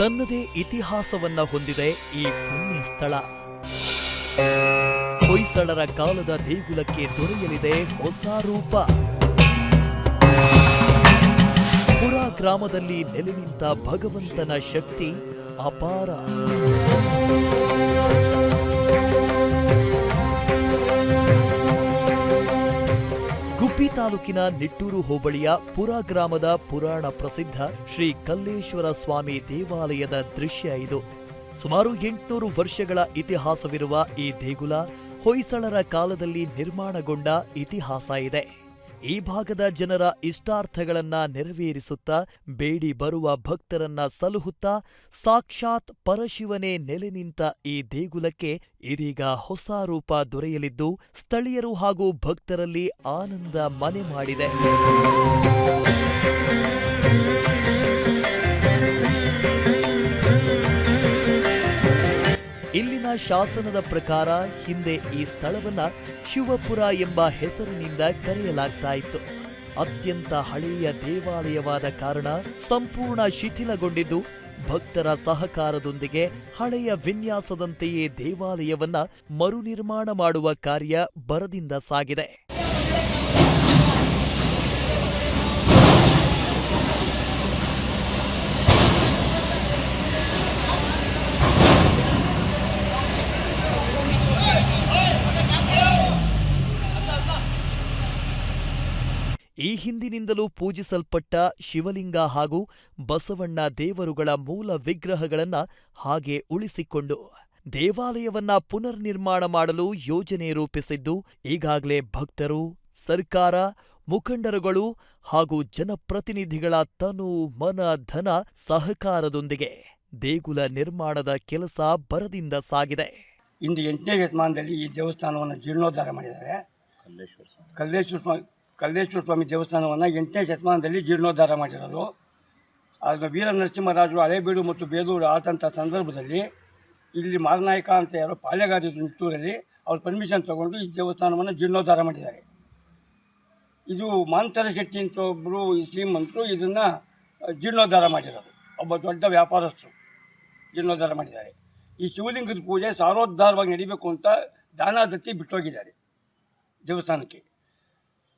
ತನ್ನದೇ ಇತಿಹಾಸವನ್ನ ಹೊಂದಿದೆ ಈ ಪುಣ್ಯ ಸ್ಥಳ ಹೊಯ್ಸಳರ ಕಾಲದ ದೇಗುಲಕ್ಕೆ ದೊರೆಯಲಿದೆ ಹೊಸ ರೂಪ. ಪುರಾ ಗ್ರಾಮದಲ್ಲಿ ನೆಲೆ ನಿಂತ ಭಗವಂತನ ಶಕ್ತಿ ಅಪಾರ. ತಾಲೂಕಿನ ನಿಟ್ಟೂರು ಹೋಬಳಿಯ ಪುರ ಗ್ರಾಮದ ಪುರಾಣ ಪ್ರಸಿದ್ಧ ಶ್ರೀ ಕಲ್ಲೇಶ್ವರ ಸ್ವಾಮಿ ದೇವಾಲಯದ ದೃಶ್ಯ ಇದು. ಸುಮಾರು ಎಂಟುನೂರು ವರ್ಷಗಳ ಇತಿಹಾಸವಿರುವ ಈ ದೇಗುಲ ಹೊಯ್ಸಳರ ಕಾಲದಲ್ಲಿ ನಿರ್ಮಾಣಗೊಂಡ ಇತಿಹಾಸ ಇದೆ. ಈ ಭಾಗದ ಜನರ ಇಷ್ಟಾರ್ಥಗಳನ್ನ ನೆರವೇರಿಸುತ್ತಾ, ಬೇಡಿ ಬರುವ ಭಕ್ತರನ್ನ ಸಲುಹುತ್ತಾ, ಸಾಕ್ಷಾತ್ ಪರಶಿವನೇ ನೆಲೆ ನಿಂತ ಈ ದೇಗುಲಕ್ಕೆ ಇದೀಗ ಹೊಸ ರೂಪ ದೊರೆಯಲಿದ್ದು, ಸ್ಥಳೀಯರು ಹಾಗೂ ಭಕ್ತರಲ್ಲಿ ಆನಂದ ಮನೆ ಮಾಡಿದೆ. ಶಾಸನದ ಪ್ರಕಾರ ಹಿಂದೆ ಈ ಸ್ಥಳವನ್ನ ಶಿವಪುರ ಎಂಬ ಹೆಸರಿನಿಂದ ಕರೆಯಲಾಗ್ತಾ ಇತ್ತು ಅತ್ಯಂತ ಹಳೆಯ ದೇವಾಲಯವಾದ ಕಾರಣ ಸಂಪೂರ್ಣ ಶಿಥಿಲಗೊಂಡಿದ್ದು, ಭಕ್ತರ ಸಹಕಾರದೊಂದಿಗೆ ಹಳೆಯ ವಿನ್ಯಾಸದಂತೆಯೇ ದೇವಾಲಯವನ್ನ ಮರುನಿರ್ಮಾಣ ಮಾಡುವ ಕಾರ್ಯ ಬರದಿಂದ ಸಾಗಿದೆ. ಈ ಹಿಂದಿನಿಂದಲೂ ಪೂಜಿಸಲ್ಪಟ್ಟ ಶಿವಲಿಂಗ ಹಾಗೂ ಬಸವಣ್ಣ ದೇವರುಗಳ ಮೂಲ ವಿಗ್ರಹಗಳನ್ನ ಹಾಗೆ ಉಳಿಸಿಕೊಂಡು ದೇವಾಲಯವನ್ನ ಪುನರ್ನಿರ್ಮಾಣ ಮಾಡಲು ಯೋಜನೆ ರೂಪಿಸಿದ್ದು ಈಗಾಗಲೇ ಭಕ್ತರು ಸರ್ಕಾರ ಮುಖಂಡರುಗಳು ಹಾಗೂ ಜನಪ್ರತಿನಿಧಿಗಳ ತನು ಮನ ಧನ ಸಹಕಾರದೊಂದಿಗೆ ದೇಗುಲ ನಿರ್ಮಾಣದ ಕೆಲಸ ಭರದಿಂದ ಸಾಗಿದೆ. ಇಂದು ಎಂಟನೇ ಶತಮಾನದಲ್ಲಿ ಈ ದೇವಸ್ಥಾನವನ್ನು ಜೀರ್ಣೋದ್ಧಾರ ಮಾಡಿದ್ದಾರೆ. ಕಲ್ಲೇಶ್ವರ ಸ್ವಾಮಿ ಕಲ್ಲೇಶ್ವರ ಸ್ವಾಮಿ ದೇವಸ್ಥಾನವನ್ನು ಎಂಟನೇ ಶತಮಾನದಲ್ಲಿ ಜೀರ್ಣೋದ್ಧಾರ ಮಾಡಿರೋದು. ಆಗ ವೀರ ನರಸಿಂಹರಾಜರು ಹಳೇಬೀಡು ಮತ್ತು ಬೇಲೂರು ಆದಂಥ ಸಂದರ್ಭದಲ್ಲಿ ಇಲ್ಲಿ ಮಾರನಾಯಕ ಅಂತ ಯಾರು ಪಾಳೆಗಾರ ಇದ್ರು ನಿಟ್ಟೂರಲ್ಲಿ ಅವ್ರ ಪರ್ಮಿಷನ್ ತಗೊಂಡು ಈ ದೇವಸ್ಥಾನವನ್ನು ಜೀರ್ಣೋದ್ಧಾರ ಮಾಡಿದ್ದಾರೆ. ಇದು ಮಾಂತರ ಶೆಟ್ಟಿ ಅಂತ ಒಬ್ಬರು ಈ ಶ್ರೀಮಂತರು ಇದನ್ನು ಜೀರ್ಣೋದ್ಧಾರ ಮಾಡಿರೋದು. ಒಬ್ಬ ದೊಡ್ಡ ವ್ಯಾಪಾರಸ್ಥರು ಜೀರ್ಣೋದ್ಧಾರ ಮಾಡಿದ್ದಾರೆ. ಈ ಶಿವಲಿಂಗದ ಪೂಜೆ ಸಾರೋದ್ಧಾರವಾಗಿ ನಡಿಬೇಕು ಅಂತ ದಾನಾದತ್ತಿ ಬಿಟ್ಟೋಗಿದ್ದಾರೆ ದೇವಸ್ಥಾನಕ್ಕೆ.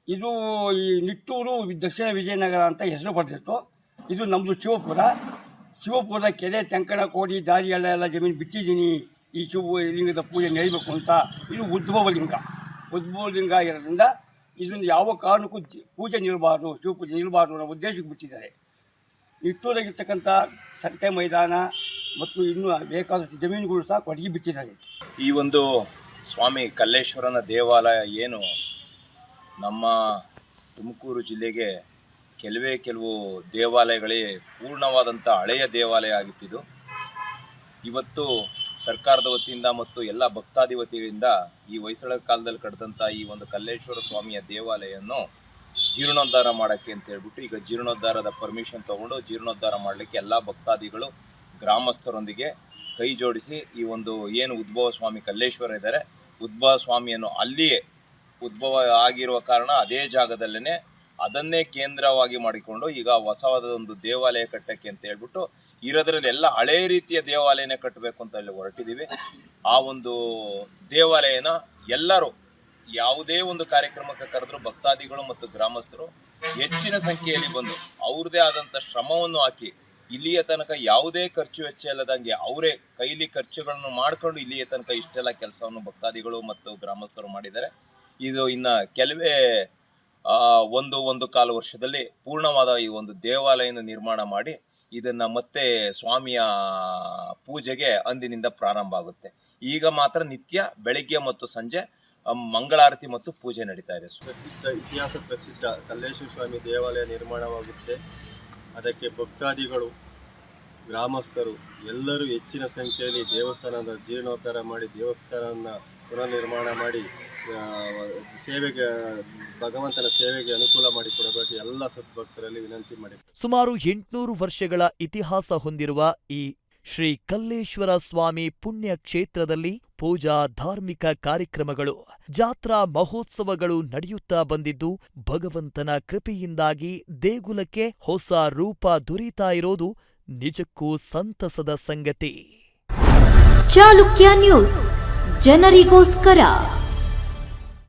ಇದು ಈ ನಿಟ್ಟೂರು ದಕ್ಷಿಣ ವಿಜಯನಗರ ಅಂತ ಹೆಸರು ಪಡೆದಿತ್ತು ಇದು ನಮ್ಮದು ಶಿವಪುರ. ಶಿವಪುರ ಕೆರೆ, ತೆಂಕಣ, ಕೋಡಿ ದಾರಿ ಎಲ್ಲ ಎಲ್ಲ ಜಮೀನು ಬಿಟ್ಟಿದ್ದೀನಿ. ಈ ಶಿವ ಲಿಂಗದ ಪೂಜೆ ನಡೀಬೇಕು ಅಂತ. ಇದು ಉದ್ಭವ ಲಿಂಗ ಉದ್ಭವ ಲಿಂಗ ಇರೋದ್ರಿಂದ ಇದನ್ನು ಯಾವ ಕಾರಣಕ್ಕೂ ಪೂಜೆ ನಿಲ್ಲಬಾರ್ದು ಶಿವಪೂಜೆ ನಿಲ್ಲಬಾರ್ದು ಅನ್ನೋ ಉದ್ದೇಶಕ್ಕೆ ಬಿಟ್ಟಿದ್ದಾರೆ. ನಿಟ್ಟೂರಾಗಿರ್ತಕ್ಕಂಥ ಸಂತೆ ಮೈದಾನ ಮತ್ತು ಇನ್ನೂ ಬೇಕಾದಷ್ಟು ಜಮೀನುಗಳು ಸಹ ಕೊಡಗಿ ಬಿಟ್ಟಿದ್ದಾರೆ. ಈ ಒಂದು ಸ್ವಾಮಿ ಕಲ್ಲೇಶ್ವರನ ದೇವಾಲಯ ಏನು? ನಮ್ಮ ತುಮಕೂರು ಜಿಲ್ಲೆಗೆ ಕೆಲವೇ ಕೆಲವು ದೇವಾಲಯಗಳೇ ಪೂರ್ಣವಾದಂಥ ಹಳೆಯ ದೇವಾಲಯ ಆಗಿತ್ತಿದು ಇವತ್ತು ಸರ್ಕಾರದ ವತಿಯಿಂದ ಮತ್ತು ಎಲ್ಲ ಭಕ್ತಾದಿ ವತಿಯಿಂದ ಈ ಹೊಯ್ಸಳ ಕಾಲದಲ್ಲಿ ಕಟ್ಟಿದಂಥ ಈ ಒಂದು ಕಲ್ಲೇಶ್ವರ ಸ್ವಾಮಿಯ ದೇವಾಲಯವನ್ನು ಜೀರ್ಣೋದ್ಧಾರ ಮಾಡೋಕ್ಕೆ ಅಂತ ಹೇಳ್ಬಿಟ್ಟು ಈಗ ಜೀರ್ಣೋದ್ಧಾರದ ಪರ್ಮಿಷನ್ ತಗೊಂಡು ಜೀರ್ಣೋದ್ಧಾರ ಮಾಡಲಿಕ್ಕೆ ಎಲ್ಲ ಭಕ್ತಾದಿಗಳು ಗ್ರಾಮಸ್ಥರೊಂದಿಗೆ ಕೈ ಜೋಡಿಸಿ ಈ ಒಂದು ಏನು ಉದ್ಭವ ಸ್ವಾಮಿ ಕಲ್ಲೇಶ್ವರ ಇದ್ದಾರೆ, ಉದ್ಭವ ಸ್ವಾಮಿಯನ್ನು ಅಲ್ಲಿಯೇ ಉದ್ಭವ ಆಗಿರುವ ಕಾರಣ ಅದೇ ಜಾಗದಲ್ಲೇ ಅದನ್ನೇ ಕೇಂದ್ರವಾಗಿ ಮಾಡಿಕೊಂಡು ಈಗ ಹೊಸವಾದ ಒಂದು ದೇವಾಲಯ ಕಟ್ಟಕ್ಕೆ ಅಂತ ಹೇಳ್ಬಿಟ್ಟು ಇರೋದ್ರಲ್ಲಿ ಎಲ್ಲ ಹಳೇ ರೀತಿಯ ದೇವಾಲಯನೇ ಕಟ್ಟಬೇಕು ಅಂತ ಅಲ್ಲಿ ಹೊರಟಿದ್ದೀವಿ ಆ ಒಂದು ದೇವಾಲಯನ ಎಲ್ಲರೂ ಯಾವುದೇ ಒಂದು ಕಾರ್ಯಕ್ರಮಕ್ಕೆ ಕರೆದ್ರು ಭಕ್ತಾದಿಗಳು ಮತ್ತು ಗ್ರಾಮಸ್ಥರು ಹೆಚ್ಚಿನ ಸಂಖ್ಯೆಯಲ್ಲಿ ಬಂದು ಅವ್ರದೇ ಆದಂಥ ಶ್ರಮವನ್ನು ಹಾಕಿ ಇಲ್ಲಿಯ ತನಕ ಯಾವುದೇ ಖರ್ಚು ವೆಚ್ಚ ಇಲ್ಲದಂಗೆ ಅವರೇ ಕೈಲಿ ಖರ್ಚುಗಳನ್ನು ಮಾಡ್ಕೊಂಡು ಇಲ್ಲಿಯ ತನಕ ಇಷ್ಟೆಲ್ಲ ಕೆಲಸವನ್ನು ಭಕ್ತಾದಿಗಳು ಮತ್ತು ಗ್ರಾಮಸ್ಥರು ಮಾಡಿದ್ದಾರೆ. ಇದು ಇನ್ನ ಕೆಲವೇ ಒಂದು ಒಂದು ಕಾಲ ವರ್ಷದಲ್ಲಿ ಪೂರ್ಣವಾದ ಈ ಒಂದು ದೇವಾಲಯನ ನಿರ್ಮಾಣ ಮಾಡಿ ಇದನ್ನ ಮತ್ತೆ ಸ್ವಾಮಿಯ ಪೂಜೆಗೆ ಅಂದಿನಿಂದ ಪ್ರಾರಂಭ ಆಗುತ್ತೆ. ಈಗ ಮಾತ್ರ ನಿತ್ಯ ಬೆಳಿಗ್ಗೆ ಮತ್ತು ಸಂಜೆ ಮಂಗಳಾರತಿ ಮತ್ತು ಪೂಜೆ ನಡೀತಾ ಇದೆ. ಪ್ರಸಿದ್ಧ, ಇತಿಹಾಸ ಪ್ರಸಿದ್ಧ ಕಲ್ಲೇಶ್ವರ ಸ್ವಾಮಿ ದೇವಾಲಯ ನಿರ್ಮಾಣವಾಗುತ್ತೆ. ಅದಕ್ಕೆ ಭಕ್ತಾದಿಗಳು, ಗ್ರಾಮಸ್ಥರು ಎಲ್ಲರೂ ಹೆಚ್ಚಿನ ಸಂಖ್ಯೆಯಲ್ಲಿ ದೇವಸ್ಥಾನದ ಜೀರ್ಣೋದ್ಧಾರ ಮಾಡಿ ದೇವಸ್ಥಾನವನ್ನು ಪುನರ್ನಿರ್ಮಾಣ ಮಾಡಿ ಸೇವೆಗೆ ಭಗವಂತನ ಸೇವೆಗೆ ಅನುಕೂಲ ಮಾಡಿಕೊಡಬೇಕು ಎಲ್ಲ ಸದ್ಭಕ್ತರಲ್ಲಿ ವಿನಂತಿ ಮಾಡಿ. ಸುಮಾರು ಎಂಟುನೂರು ವರ್ಷಗಳ ಇತಿಹಾಸ ಹೊಂದಿರುವ ಈ ಶ್ರೀ ಕಲ್ಲೇಶ್ವರ ಸ್ವಾಮಿ ಪುಣ್ಯ ಕ್ಷೇತ್ರದಲ್ಲಿ ಪೂಜಾ ಧಾರ್ಮಿಕ ಕಾರ್ಯಕ್ರಮಗಳು ಜಾತ್ರಾ ಮಹೋತ್ಸವಗಳು ನಡೆಯುತ್ತಾ ಬಂದಿದ್ದು ಭಗವಂತನ ಕೃಪೆಯಿಂದಾಗಿ ದೇಗುಲಕ್ಕೆ ಹೊಸ ರೂಪ ದೊರೀತಾ ಇರೋದು ನಿಜಕ್ಕೂ ಸಂತಸದ ಸಂಗತಿ. ಚಾಲುಕ್ಯ ನ್ಯೂಸ್ ಜನರಿಗೋಸ್ಕರ.